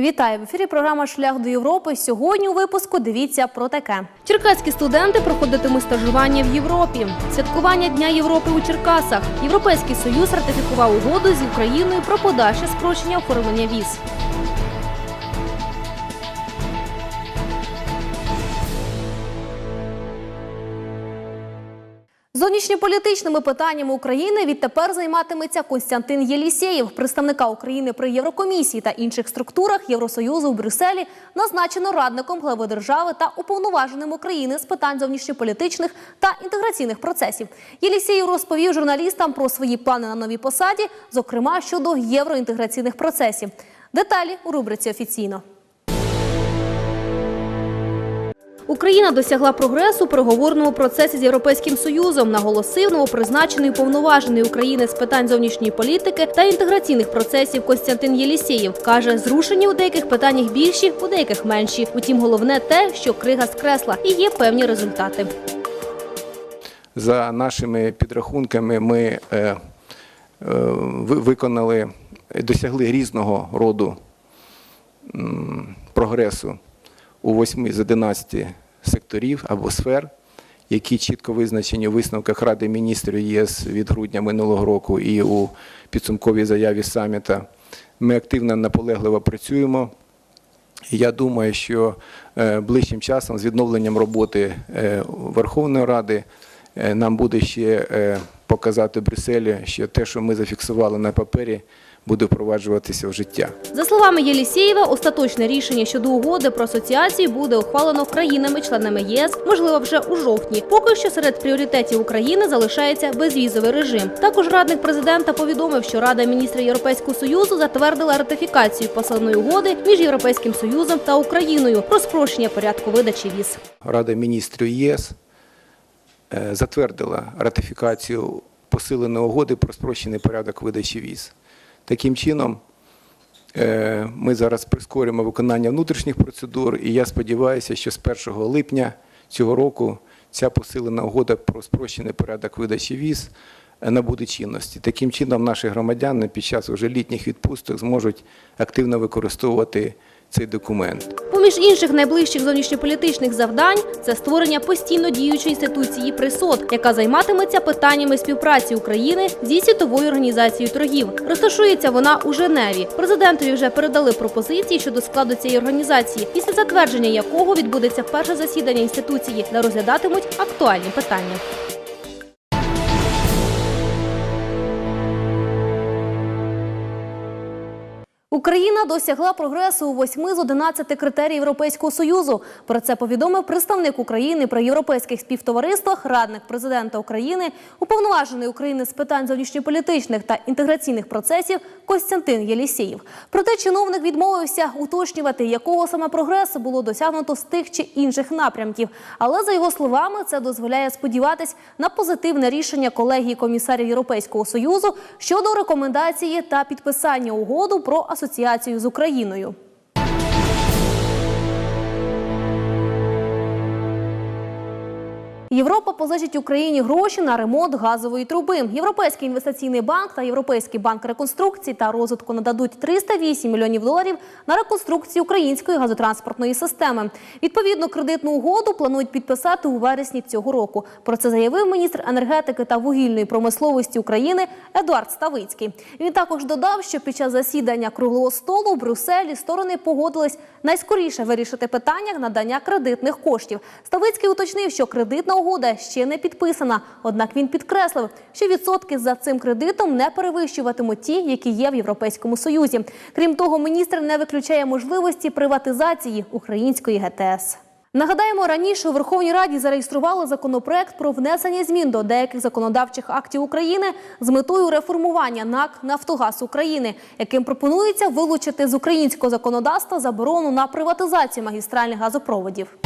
Вітаю в ефірі. Програма Шлях до Європи. Сьогодні у випуску дивіться про таке. Черкаські студенти проходитимуть стажування в Європі. Святкування Дня Європи у Черкасах. Європейський союз ратифікував угоду з Україною про подальше спрощення оформлення віз. Зовнішньополітичними питаннями України відтепер займатиметься Костянтин Єлісєєв. Представника України при Єврокомісії та інших структурах Євросоюзу в Брюсселі назначено радником глави держави та уповноваженим України з питань зовнішньополітичних та інтеграційних процесів. Єлісєєв розповів журналістам про свої плани на новій посаді, зокрема щодо євроінтеграційних процесів. Деталі у рубриці офіційно. Україна досягла прогресу у переговорному процесі з Європейським Союзом, наголосив новопризначений уповноважений України з питань зовнішньої політики та інтеграційних процесів Костянтин Єлісєєв. Каже, зрушені у деяких питаннях більші, у деяких менші. Утім, головне те, що крига скресла і є певні результати. За нашими підрахунками, ми е, е, ви- виконали, досягли різного роду прогресу у 8 з 11 секторів або сфер, які чітко визначені у висновках Ради міністрів ЄС від грудня минулого року і у підсумковій заяві саміта. Ми активно наполегливо працюємо. Я думаю, що е, ближчим часом з відновленням роботи е, Верховної Ради е, нам буде ще показати Брюсселі, що те, що ми зафіксували на папері, буде впроваджуватися в життя. За словами Єлісєєва, остаточне рішення щодо угоди про асоціацію буде ухвалено країнами-членами ЄС, можливо, вже у жовтні. Поки що серед пріоритетів України залишається безвізовий режим. Також радник президента повідомив, що Рада міністрів Європейського союзу затвердила ратифікацію посиленої угоди між Європейським союзом та Україною про спрощення порядку видачі віз. Рада міністрів ЄС е, затвердила ратифікацію посиленої угоди про спрощений порядок видачі віз. Таким чином, е, ми зараз прискорюємо виконання внутрішніх процедур, і я сподіваюся, що з 1 липня цього року ця посилена угода про спрощений порядок видачі віз е, набуде чинності. Таким чином, наші громадяни під час уже літніх відпусток зможуть активно використовувати цей документ. Поміж інших найближчих зовнішньополітичних завдань це створення постійно діючої інституції ПРИСОД, яка займатиметься питаннями співпраці України зі світовою організацією торгів. Розташується вона у Женеві. Президентові вже передали пропозиції щодо складу цієї організації, після затвердження якого відбудеться перше засідання інституції, де розглядатимуть актуальні питання. Україна досягла прогресу у восьми з 11 критерій Європейського союзу. Про це повідомив представник України при європейських співтовариствах, радник президента України, уповноважений України з питань зовнішньополітичних та інтеграційних процесів Костянтин Єлісєєв. Проте чиновник відмовився уточнювати, якого саме прогресу було досягнуто з тих чи інших напрямків. Але за його словами, це дозволяє сподіватись на позитивне рішення колегії комісарів Європейського союзу щодо рекомендації та підписання угоду про асоціацію з Україною. Європа позичить Україні гроші на ремонт газової труби. Європейський інвестиційний банк та Європейський банк реконструкції та розвитку нададуть 308 мільйонів доларів на реконструкцію української газотранспортної системи. Відповідно, кредитну угоду планують підписати у вересні цього року. Про це заявив міністр енергетики та вугільної промисловості України Едуард Ставицький. Він також додав, що під час засідання круглого столу в Брюсселі сторони погодились найскоріше вирішити питання надання кредитних коштів. Ставицький уточнив, що кредитна угода ще не підписана. Однак він підкреслив, що відсотки за цим кредитом не перевищуватимуть ті, які є в Європейському Союзі. Крім того, міністр не виключає можливості приватизації української ГТС. Нагадаємо, раніше у Верховній Раді зареєстрували законопроект про внесення змін до деяких законодавчих актів України з метою реформування НАК Нафтогаз України, яким пропонується вилучити з українського законодавства заборону на приватизацію магістральних газопроводів.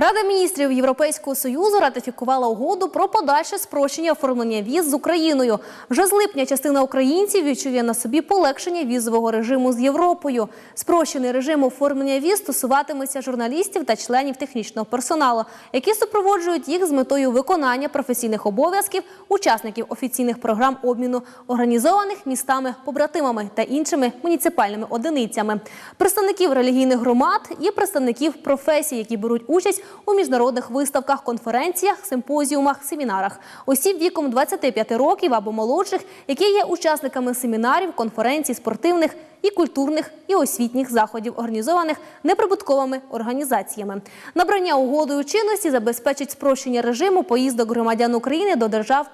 Рада міністрів Європейського союзу ратифікувала угоду про подальше спрощення оформлення віз з Україною. Вже з липня частина українців відчує на собі полегшення візового режиму з Європою. Спрощений режим оформлення віз стосуватиметься журналістів та членів технічного персоналу, які супроводжують їх з метою виконання професійних обов'язків учасників офіційних програм обміну, організованих містами, побратимами та іншими муніципальними одиницями, представників релігійних громад і представників професій, які беруть участь у міжнародних виставках, конференціях, симпозіумах, семінарах, осіб віком 25 років або молодших, які є учасниками семінарів, конференцій, спортивних і культурних і освітніх заходів, організованих неприбутковими організаціями. Набрання угодою чинності забезпечить спрощення режиму поїздок громадян України до держав.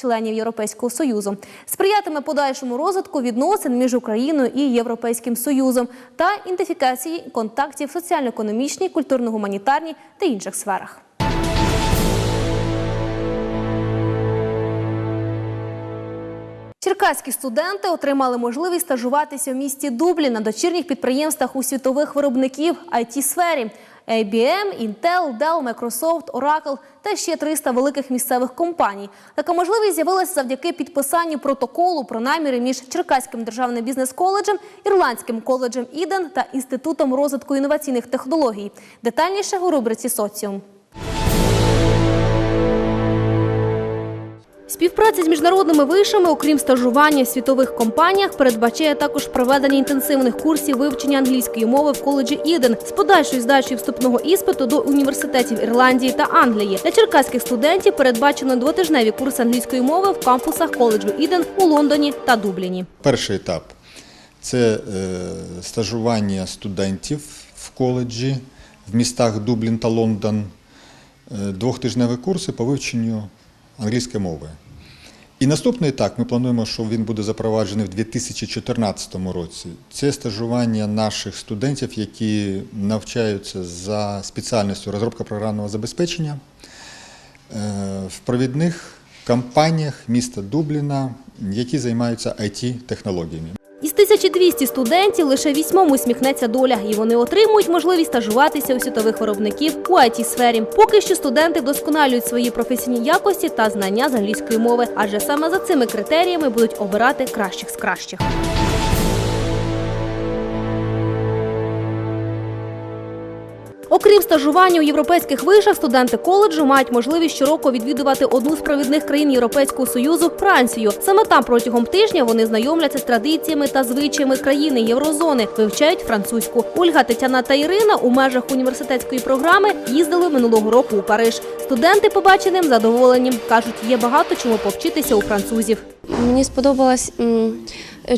Членів Європейського союзу сприятиме подальшому розвитку відносин між Україною і Європейським Союзом та ідентифікації контактів в соціально-економічній, культурно-гуманітарній та інших сферах. Черкаські студенти отримали можливість стажуватися в місті Дублі на дочірніх підприємствах у світових виробників it сфері IBM, Intel, Dell, Microsoft, Oracle та ще 300 великих місцевих компаній. Така можливість з'явилася завдяки підписанню протоколу про наміри між Черкаським державним бізнес-коледжем, Ірландським коледжем Іден та Інститутом розвитку інноваційних технологій. Детальніше у рубриці Соціум. Співпраця з міжнародними вишами, окрім стажування в світових компаніях, передбачає також проведення інтенсивних курсів вивчення англійської мови в коледжі Іден з подальшою здачею вступного іспиту до університетів Ірландії та Англії. Для черкаських студентів передбачено двотижневі курси англійської мови в кампусах коледжу Іден у Лондоні та Дубліні. Перший етап це е, стажування студентів в коледжі в містах Дублін та Лондон, е, двохтижневі курси по вивченню англійської мови. І наступний етап ми плануємо, що він буде запроваджений в 2014 році. Це стажування наших студентів, які навчаються за спеціальністю розробка програмного забезпечення е, в провідних компаніях міста Дубліна, які займаються IT-технологіями. Із 1200 студентів лише вісьмом усміхнеться доля, і вони отримують можливість стажуватися у світових виробників у it сфері. Поки що студенти вдосконалюють свої професійні якості та знання з англійської мови, адже саме за цими критеріями будуть обирати кращих з кращих. Окрім стажування у європейських вишах, студенти коледжу мають можливість щороку відвідувати одну з провідних країн Європейського союзу Францію. Саме там протягом тижня вони знайомляться з традиціями та звичаями країни єврозони, вивчають французьку. Ольга, Тетяна та Ірина у межах університетської програми їздили минулого року у Париж. Студенти побаченим задоволені. кажуть, є багато чому повчитися у французів. Мені сподобалась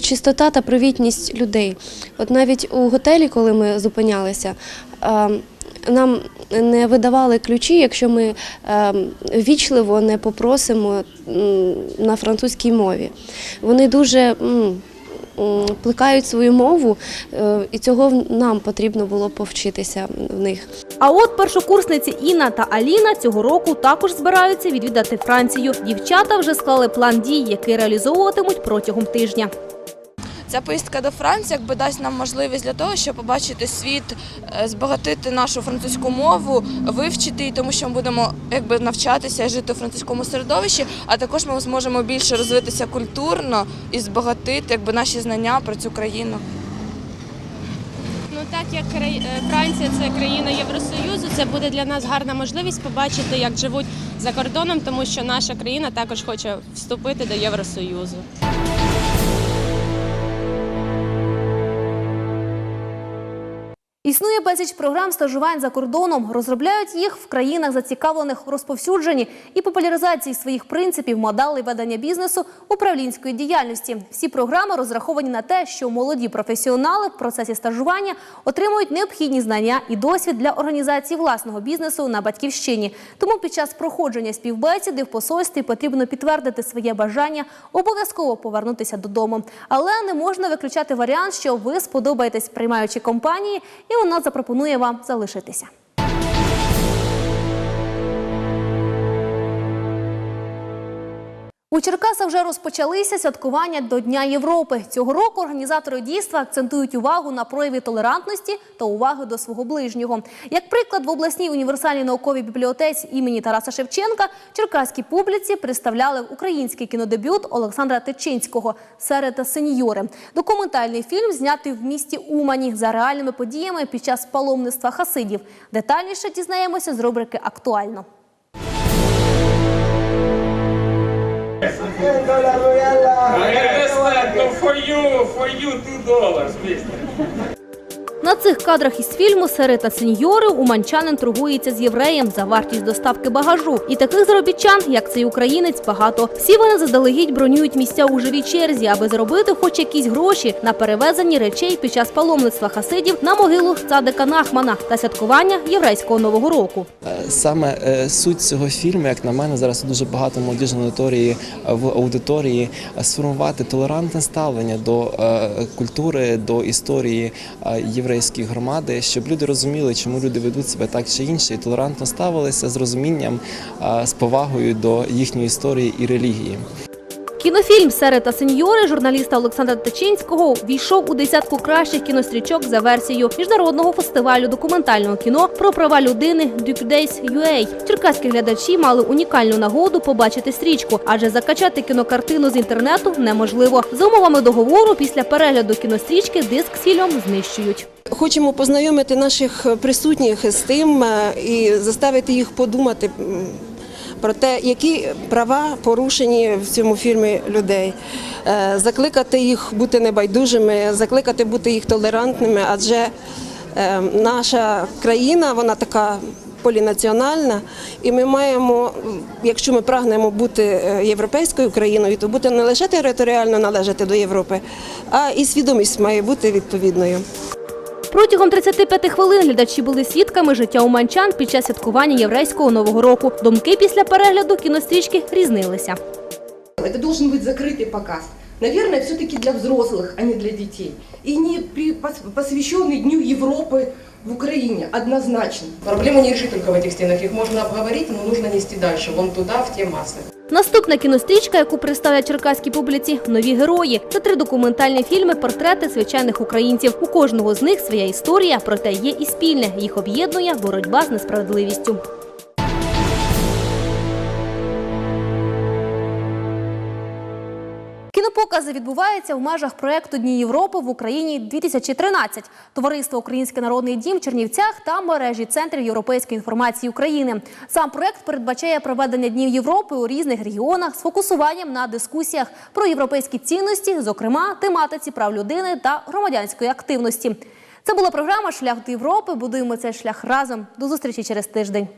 чистота та привітність людей. От навіть у готелі, коли ми зупинялися, е, нам не видавали ключі, якщо ми е, вічливо не попросимо на французькій мові. Вони дуже плекають свою мову, е, і цього нам потрібно було повчитися в них. А от першокурсниці Інна та Аліна цього року також збираються відвідати Францію. Дівчата вже склали план дій, який реалізовуватимуть протягом тижня. Ця поїздка до Франції якби дасть нам можливість для того, щоб побачити світ, е, збагатити нашу французьку мову, вивчити її, тому що ми будемо якби навчатися і жити у французькому середовищі, а також ми зможемо більше розвитися культурно і збагатити якби наші знання про цю країну. Ну так як е, Франція це країна Євросоюзу, це буде для нас гарна можливість побачити, як живуть за кордоном, тому що наша країна також хоче вступити до Євросоюзу. Існує безліч програм стажувань за кордоном. Розробляють їх в країнах, зацікавлених розповсюдженні і популяризації своїх принципів, моделей ведення бізнесу, управлінської діяльності. Всі програми розраховані на те, що молоді професіонали в процесі стажування отримують необхідні знання і досвід для організації власного бізнесу на батьківщині. Тому під час проходження співбесіди в посольстві потрібно підтвердити своє бажання обов'язково повернутися додому. Але не можна виключати варіант, що ви сподобаєтесь приймаючій компанії, і вона запропонує вам залишитися. У Черкасах вже розпочалися святкування до Дня Європи. Цього року організатори дійства акцентують увагу на прояві толерантності та уваги до свого ближнього. Як приклад, в обласній універсальній науковій бібліотеці імені Тараса Шевченка черкаській публіці представляли український кінодебют Олександра Течинського «Серед сеньори». Документальний фільм знятий в місті Умані за реальними подіями під час паломництва хасидів. Детальніше дізнаємося з рубрики Актуально. I understand. For you, for you, two dollars, mister. На цих кадрах із фільму «Сери та сеньори» уманчанин торгується з євреєм за вартість доставки багажу. І таких заробітчан, як цей українець, багато. Всі вони заздалегідь бронюють місця у живій черзі, аби заробити хоч якісь гроші на перевезенні речей під час паломництва хасидів на могилу цадика Нахмана та святкування єврейського нового року. Е, Саме е, суть цього фільму, як на мене, зараз дуже багато молодіжної аудиторії в аудиторії е, сформувати толерантне ставлення до культури, до історії е, єврейської громади, щоб люди розуміли, чому люди ведуть себе так чи інше, і толерантно ставилися з розумінням, з повагою до їхньої історії і релігії. Кінофільм «Сери та сеньори» журналіста Олександра Тачинського війшов у десятку кращих кінострічок за версією міжнародного фестивалю документального кіно про права людини Days UA. Черкаські глядачі мали унікальну нагоду побачити стрічку, адже закачати кінокартину з інтернету неможливо. За умовами договору, після перегляду кінострічки диск з фільмом знищують. Хочемо познайомити наших присутніх з тим е, і заставити їх подумати про те, які права порушені в цьому фільмі людей, Е, закликати їх бути небайдужими, закликати бути їх толерантними, адже е, наша країна вона така. Полінаціональна, і ми маємо, якщо ми прагнемо бути е, європейською країною, то бути не лише територіально належати до Європи, а і свідомість має бути відповідною. Протягом 35 хвилин глядачі були свідками життя уманчан під час святкування єврейського нового року. Думки після перегляду кінострічки різнилися. Это должен быть закрытый показ. Наверное, все-таки для взрослых, а не для детей. И не при- пос- посвященный Дню Европы в Украине, однозначно. Проблема не решит только в этих стенах. Их можно обговорить, но нужно нести дальше, вон туда, в те массы. Наступна кінострічка, яку представлять черкаській публіці Нові герої. Це три документальні фільми, портрети звичайних українців. У кожного з них своя історія, проте є і спільне. Їх об'єднує боротьба з несправедливістю. Кінопокази відбуваються в межах проекту Дні Європи в Україні 2013. Товариство Український народний дім в Чернівцях та мережі центрів європейської інформації України. Сам проект передбачає проведення Днів Європи у різних регіонах з фокусуванням на дискусіях про європейські цінності, зокрема тематиці прав людини та громадянської активності. Це була програма Шлях до Європи. Будуємо цей шлях разом. До зустрічі через тиждень.